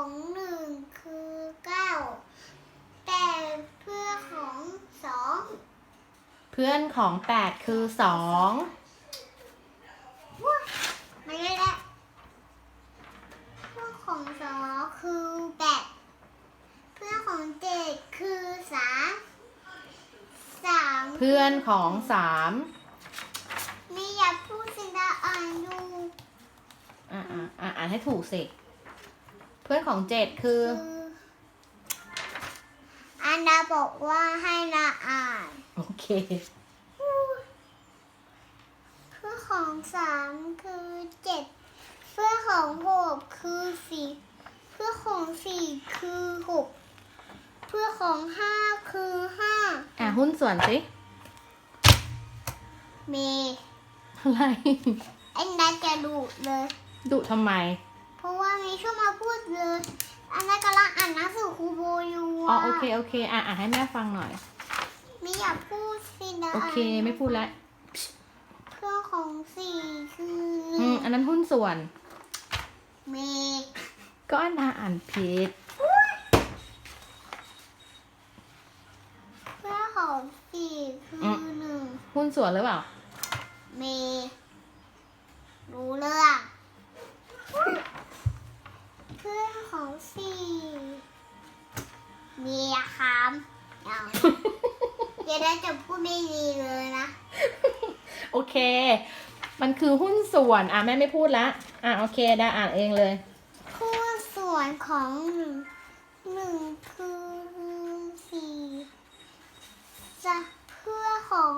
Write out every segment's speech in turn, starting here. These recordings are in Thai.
ของหนึ่งคือเก้าแต่เพื่อนของสองเพื่อนของแปดคือสองไม่ได้ละเพื่อนของสองคือแปดเพื่อนของเจ็ดคือสามสามเพื่อนของสามไม่อยากพูดสินะอ่านดูอ่าอ่าอ่าอ่านให้ถูกสิ เพื่อนของเจ็ดคือคือ อันดาบอกว่าให้นาอ่านโอเค เพื่อนของสามคือเจ็ดเพื่อนของหกคือสี่เพื่อนของสี่คือหกเพื่อนของห้าคือห้าอ่าหุ้นส่วนสิเมย์อะไร อันดาจะดุเลย ดุทำไมเพ ราะว่ามีช่วงมาพูดเลย อันนั้นกำลังอ่านหนังสือครูโบอยู่อ๋ออะโอเคโอเคอ่าอ่านให้แม่ฟังหน่อย ไม่อยากพูดสินะโอเคไม่พูดแล้วเพื่อนของสี่คืออืมอันนั้นหุ้นส่วน เมย์ก็อันนาอ่านผิดเพื่อนของสี่คืออมหนึ่งหุ้นส่วนหรือเปล่า เมย์รู้เรื่อง เพื่อนของสี่เมียคำยังเดี๋ยวได้จะพูดไม่ดีเลยนะ โอเค มันคือหุ้นส่วน อะ แม่ไม่พูดละ อะ โอเคได้อ่านเองเลยคู่ส่วนของหนึ่งหนึ่งคือสี่จะเพื่อของ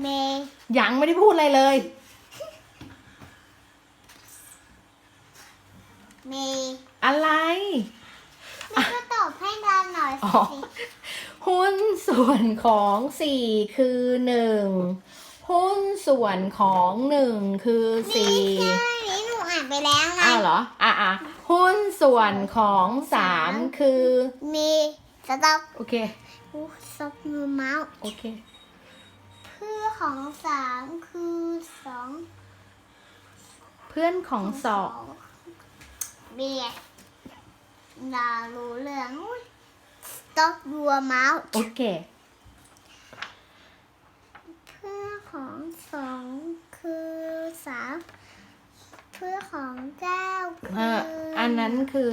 เมย์ยังไม่ได้พูดอะไรเลย มย์อะไร แม่ก็ตอบให้ดานหน่อยอ๋อ สิหุ้นส่วนของสี่คือหนึ่งหุ้นส่วนของหนึ่งคือสี่ไม่ใช่นี่หนูอ่านไปแล้วไง อ้าวเหรอ อะอะหุ้นส่วนของสามคือ มีสต็อกโอเคอู้ซบมือเมาส์โอเค เพื่อของสามคือสองเพื่อนของสอง เบียร์นารู้เรื่องอุ้ยสต็อกรัวเมาส์โอเค เพื่อของสองคือสามเพื่อของเก้าเอคือออันนั้นคือ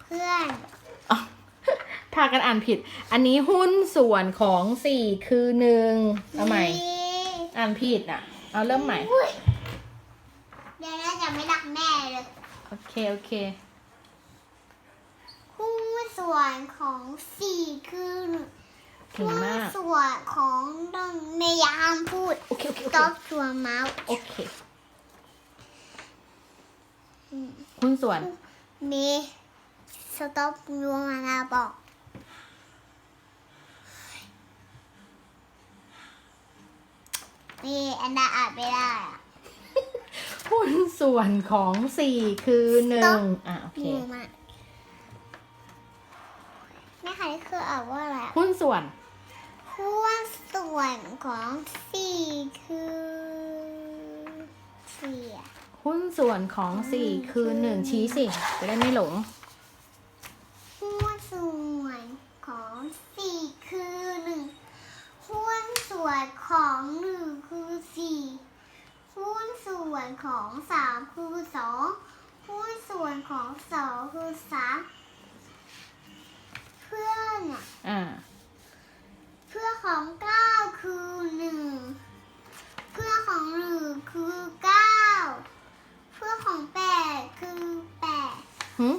เพื่อนอ๋อพากันอ่านผิด อันนี้หุ้นส่วนของสี่คือหนึ่งเอาใหม่ อ่านผิดอะ เอาเริ่มใหม่ อุ้ยเดี๋ยวน่าจะไม่รักแม่เลย โอเค โอเค หุ้นส่วนของสี่คือเก่งมากหุ้นส่วนของหนึ่งในยามพูดโอเค โอเค โอเค ต๊อกชัวเมาส์โอเค หุ้นส่วน มีสต็อปรัวมานาบอก มีอันดาอ่านไม่ได้อะ หุ้นส่วนของสี่คือหนึ่งอะโอเคงงมากแม่คะนี่คืออ่านว่าอะไรอะหุ้นส่วนหุ้นส่วนของสี่คือสี่อะ หุ้นส่วนของสี่คือหนึ่งชี้สิจะได้ไม่หลง หุ้นส่วนของสี่คือหนึ่งหุ้นส่วนของหนึ่งคือสี่หุ้นส่วน ของสามคือสองหุ้นส่วนของสองคือสามเพื่อนอะอ่า เพื่อนของเก้าคือหนึ่งเพื่อนของหนึ่งคือเก้าเพื่อนของแปดคือแปดหึ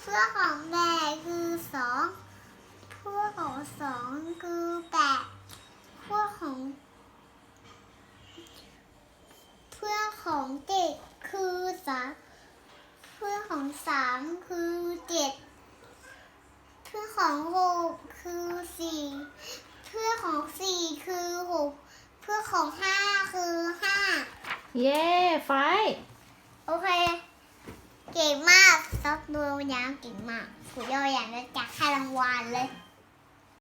เพื่อนของแปดคือสองเพื่อนของสองคือแปดเพื่อนของ เพื่อนของเจ็ดคือสามเพื่อนของสามคือเจ็ดเพื่อนของหกคือสี่เพื่อนของสี่คือหกเพื่อนของห้าคือห้า เย้ไฟ โอเค เก่งมากซอกดูยางเก่งมากสุดยอดอย่างจะจักให้รางวัลเลย